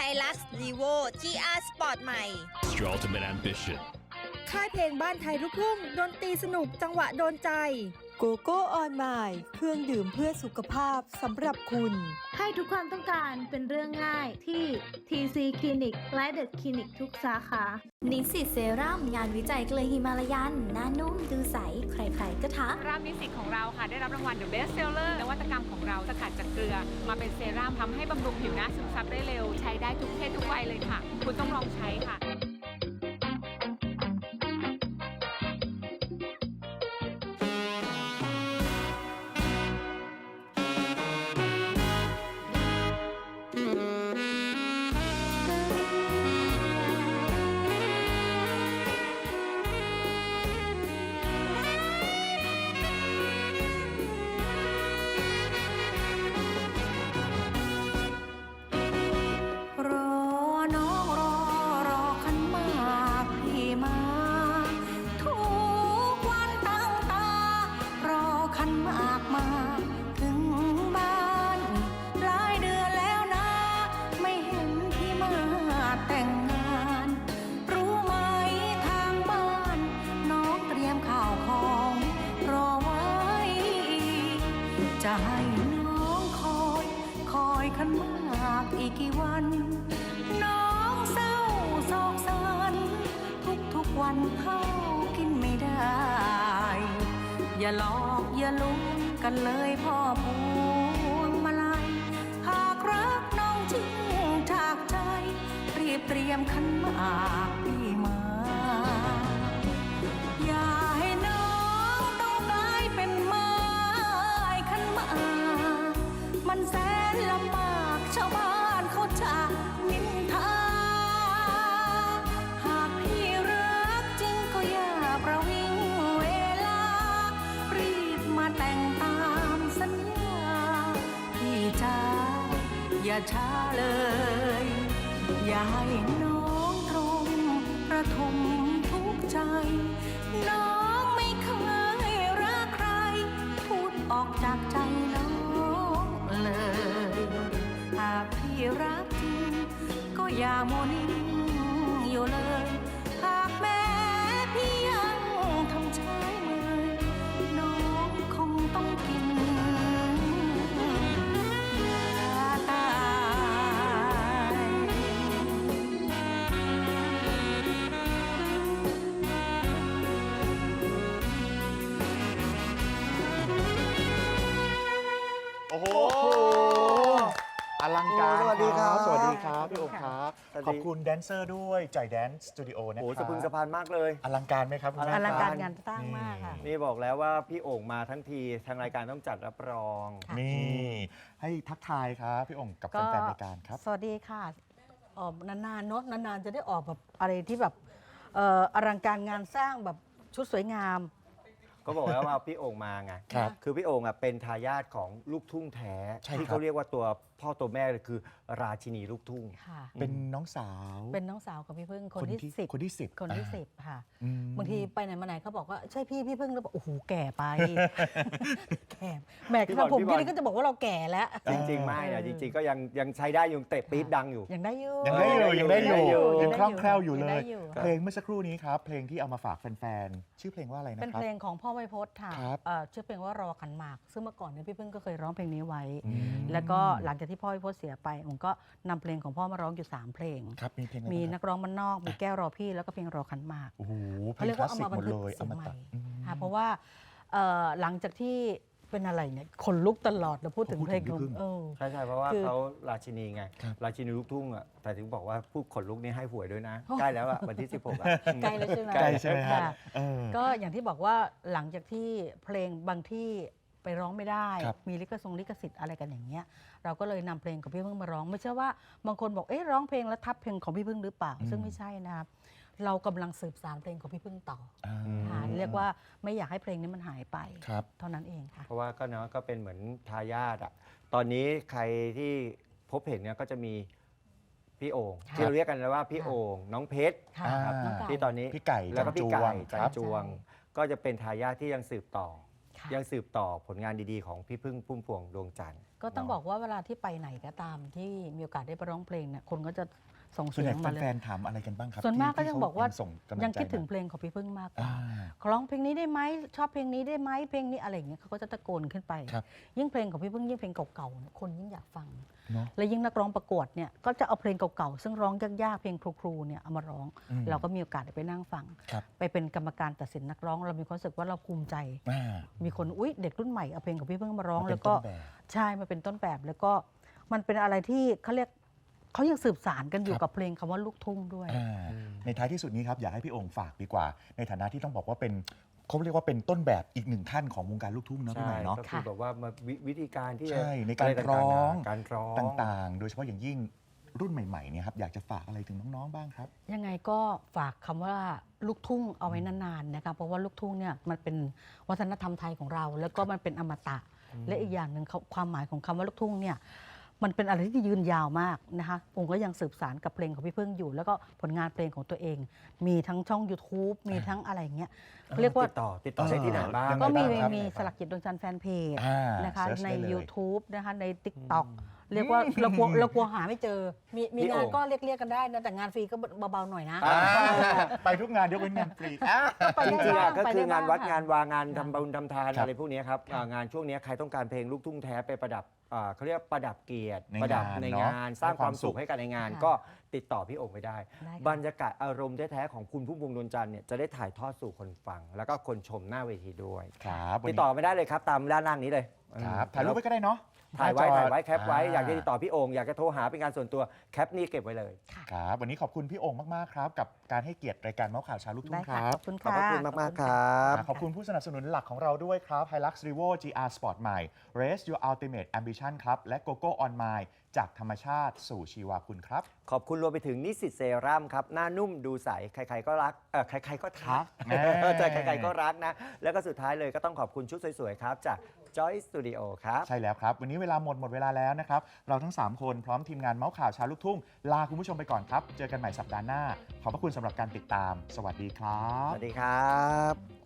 Hilux Revo GR Sport ใหม่ It's your ultimate ambition. ค่ายเพลงบ้านไทยลูกทุ่งดนตรีสนุกจังหวะโดนใจโกโก้ออนไมล์เครื่องดื่มเพื่อสุขภาพสำหรับคุณ ให้ทุกความต้องการเป็นเรื่องง่ายที่ TC Clinic และ The Clinic ทุกสาขา นิสสิตเซรั่มงานวิจัยเกลือฮิมาลายัน หน้านุ่มดูใส ใครๆก็ทักรามนิสิตของเราค่ะ ได้รับรางวัล The Best Seller นวัตกรรมของเราสกัดจากเกลือ มาเป็นเซรั่มทำให้บำรุงผิวหน้าซึมซับได้เร็ว ใช้ได้ทุกเพศทุกวัยเลยค่ะ คุณต้องลองใช้ค่ะ จะให้น้องคอย คอยขันมากอีกกี่วัน น้องเศร้าโศกสันทุกทุกวันเข้ากินไม่ได้ อย่าหลอกอย่าลุ้นกันเลยพ่อพวงมาลัยหากรักน้องจริงจากใจ รีบเตรียมขันมาก ช้าเลยอย่าให้น้องตรงประทมทุกใจ น้องไม่เคยรักใคร พูดออกจากใจน้องเลย หากพี่รักจริงก็อย่าโมนิ่ การสวัสดีครับ สวัสดีครับพี่โอมครับ สวัสดี ขอบคุณแดนเซอร์ด้วยจ่อยแดนสตูดิโอนะคโอ้รับโหสะพรึงสะพานมากเลย อลังการไหมครับคุณแม่อลังการคบงานสร้างมากค่ะ นี่บอกแล้วว่าพี่โอ่งมาทั้งทีทางรายการต้องจัดรับรองนี่ ให้ทักทายครับพี่โองกับแฟนๆรายการครับ สวัสดีค่ะออกนานๆเนอะนานๆ จะได้ออกแบบอะไรที่แบบเอ่ออลังการงานสร้างแบบชุดสวยงาม ก็บอกแล้วว่าพี่โอ่งมาไงครับคือพี่โอ่งอะเป็นทายาทของลูกทุ่งแท้ ใช่ที่ครับเขาเรียกว่าตัว พ่อตัวแม่เลยคือราชินีลูกทุ่ง ค่ะ เป็นน้องสาวเป็นน้องสาวของพี่พึ่งคนที่สิบคนที่สิบคนที่อ่าสิบค่ะ อืม บางทีไปไหนมาไหนเขาบอกว่าใช่พี่พี่พึ่งแล้วบอกโอ้โหแก่ไป แก่แหมพี่ถ้าบอลผมพี่บอลพี่นี่ก็จะบอกว่าเราแก่แล้ว จริงๆ ไม่นะจริงๆ ก็ยังยังใช้ได้อยู่เตะปี๊บดังอยู่ ยังได้อยู่ ยังได้อยู่ยังได้อยู่ยังได้อยู่ยังคล่องแคล่วอยู่เลงยได้อยู่ เพลงเมื่อสักครู่นี้ครับ เพลงที่เอามาฝากแฟนๆ ชื่อเพลงว่าอะไรนะเป็นครับเพลงของพ่อไวยพจน์ค่ะครับ เอ่อชื่อเพลงว่ารอขันหมาก ซึ่งเมื่อก่อนเนี่ยพี่พึ่งก็เคยร้องเพลงนี้ไว้ อืม แล้วก็หลังจากที่พ่อไวยพจน์เสียไปผมก็นำเพลงของพ่อมาร้องอยู่ 3 เพลง ครับมีเพลงอะไรมีบ้างครับนักร้องมันนอก มีแก้วรอพี่แล้วก็เพลงรอขันหมาก โอ้โหเพลเขางเรียกคลาว่าสเอาสิกมาหบัมนดทึกเลยเสียงอมใหม่ตะอืม ค่ะเพราะว่าเอ่อหลังจากที่เป็นอะไรเนี่ยขนลุกตลอดเราพูดถึงพูดเพลถึงงพี่ของพึ่ง เออ ใช่ใช่เพราะว่าคือเขาราชินีไง ครับ ราชินีลูกทุ่งอะแต่ถึงบอกว่าผู้ขนลุกนี่ให้หวยด้วยนะ โอ้ ใกล้แล้วอะวันที่ 16อะใกล้แล้วใช่ไหม ใกล้ใช่ไหมฮะค่ะ เออ ก็อย่างที่บอกว่าหลังจากที่เพลงบางที่ ไปร้องไม่ได้ ครับ มีลิขสงลิขสิทธิ์อะไรกันอย่างเงี้ย เราก็เลยนำเพลงของพี่พึ่งมาร้อง ไม่ใช่ว่าบางคนบอกเอ๊ะร้องเพลงแล้วทับเพลงของพี่พึ่งหรือเปล่า ซึ่งไม่ใช่นะครับ เรากำลังสืบสานเพลงของพี่พึ่งต่ออ่าค่ะเรียกว่าไม่อยากให้เพลงนี้มันหายไป ครับ เท่านั้นเองค่ะ เพราะว่าก็เนาะก็เป็นเหมือนทายาทอะ ตอนนี้ใครที่พบเห็นเนี่ยก็จะมีพี่โอ่งค่ะที่เราเรียกกันว่าพี่โอ่งน้องเพชรค่ะอ่า น้องไก่ ที่ตอนนี้พี่ไก่แล้วก็พี่ไก่จันจวงจันครับ จวง ก็จะเป็นทายาทที่ยังสืบต่อค่ะ ยังสืบต่อผลงานดีๆ ของพี่พึ่งพุ่มพวงดวงจันทร์ก็ต้องเนะบอกว่าเวลาที่ไปไหนก็ตามที่มีโอกาสได้ไปร้องเพลงเนี่ยคนก็จะ ส่งส่วนเสีใหยญ่งมาเลแฟย นๆถามอะไรกันบ้างครับส่วนมากที่ก็ยังที่เขบอกว่า ส่งกำลังใจยังคิดถึงมาเพลงของพี่พึ่งมากกว่าอ่าร้องเพลงนี้ได้ไหมชอบเพลงนี้ได้ไหมเพลงนี้อะไรอย่างเงี้ยเขาก็จะตะโกนขึ้นไป ครับ ยิ่งเพลงของพี่พึ่งยิ่งเพลงเก่าๆเนี่ยคนยิ่งอยากฟัง เนาะและยิ่งนักร้องประกวดเนี่ยก็จะเอาเพลงเก่าๆซึ่งร้องยากๆเพลงครูๆเนี่ยเอามาร้อง อืม เราก็มีโอกาสได้ไปนั่งฟัง ครับ ไปเป็นกรรมการตัดสินนักร้อง เรามีความรู้สึกว่าเราภูมิใจ อ่ามีคนอุ้ยเด็กรุ่นใหม่เอาเพลงของพี่พึ่งมาร้องมาเป็นแล้วก็ต้นแบบ ใช่มาเป็นต้นแบบแล้วก็มันเป็นอะไรที่เขาเรียก เขายังสืบสารกันอยู่ครับกับเพลงคำว่าลูกทุ่งด้วย อ่าในท้ายที่สุดนี้ครับอยากให้พี่โองค์ฝากดีกว่า ในฐานะที่ต้องบอกว่าเป็นเขาเรียกว่าเป็นต้นแบบอีกหนึ่งท่านของวงการลูกทุ่งเนาะพี่ใช่ใหม่เนาะ ก็คือแบบว่ามาวิวิธีการที่จะใช่ในการะไต่งๆร้องะการร้อง ต่างๆ โดยเฉพาะอย่างยิ่งรุ่นใหม่ๆเนี่ยครับอยากจะฝากอะไรถึงน้องๆบ้างครับ ยังไงก็ฝากคำว่าลูกทุ่งเอาไว้นานๆนะคะเพราะว่าลูกทุ่งเนี่ยมันเป็นวัฒนธรรมไทยของเรา แล้วก็มันเป็นอมตะ และอีกอย่างหนึ่งเขาความหมายของคำว่าลูกทุ่งเนี่ย มันเป็นอะไรที่ยืนยาวมากนะคะองค์ก็ยังสืบสารกับเพลงของพี่พึ่งอยู่ แล้วก็ผลงานเพลงของตัวเอง มีทั้งช่อง YouTube มีทั้งอะไรอย่างเงี้ยเรียกว่า ติดต่อติดต่อได้ที่ไหนบ้างยังไงก็มีบ้างครับมีสลักจิตดวงจันทร์แฟนเพจอ่านะคะเสิร์ชใน ได้เลย YouTube นะคะใน TikTok เรียกว่าเรากลัวเรากลัวหาไม่เจอ มีมีพี่งานโอ่งก็เรียกเรียกกันได้นะแต่งานฟรีก็เบาๆหน่อยนะ อ่าไปทุกงานยกเว้นงานฟรีอ่า ไปจได้ริงๆบ้าอะงก็ไปคืได้องานบ้างวัดค่ะ งานวางานทำบุญทำทานครับอะไรพวกเนี้ยครับอ่างานช่วงเนี้ยใครต้องการเพลงลูกทุ่งแท้ไปประดับอ่าเขาเรียกประดับเกียรติในประดับงานในเนอะงานสร้างให้ความมคาวสุสุขขให้กับในงาน ค่ะ ก็ ติดต่อพี่โองไปได้ ได้ค่ะ บรรยากาศอารมณ์แท้ๆของคุณผู้พวงดวงจันทร์เนี่ยจะได้ถ่ายทอดสู่คนฟัง แล้วก็คนชมหน้าเวทีด้วย ครับวันติดนี้ต่อไม่ได้เลยครับตามด้านล่างนี้เลยครับอืมถ่ายรูปไว้ก็ได้เนาะถ่ายไว้หน้จอถ่ายไว้แคปไว้อยากจะาติดต่อพี่โองอยากจะโทรหาเป็นการส่วนตัวแคปนี่เก็บไว้เลย ครับวันนี้ขอบคุณพี่โองค์มากๆครับ กับการให้เกียรติรายการเมาส์ข่าวเชาวลูกทุ่ได้งคค่ะ รัขบอบคุณขอบค่ะ พระคุณมากๆครับ ขอบคุณผู้สนับสนุนหลักของเราด้วยครับ Hilux Revo GR Sport ใหม่ Race Your Ultimate Ambition ครับ และ GoGo On Mile จากธรรมชาติสู่ชีวาคุณครับ ขอบคุณรวมไปถึงนิสิตเซรั่มครับ หน้านุ่มดูใส ใครๆก็รักเออใครๆก็ทักแม่แต่ใครๆก็รักนะ แล้วก็สุดท้ายเลยก็ต้องขอบคุณชุดสวยๆครับ จาก Joy Studio ครับ ใช่แล้วครับ วันนี้เวลาหมดหมดเวลาแล้วนะครับ เราทั้ง 3 คนพร้อมทีมงานเมาส์ข่าวเชาวลูกทุ่ง ลาคุณผู้ชมไปก่อนครับ เจอกันใหม่สัปดาห์หน้า ขอบพระคุณสำหรับการติดตาม สวัสดีครัสบ วัสดีครับ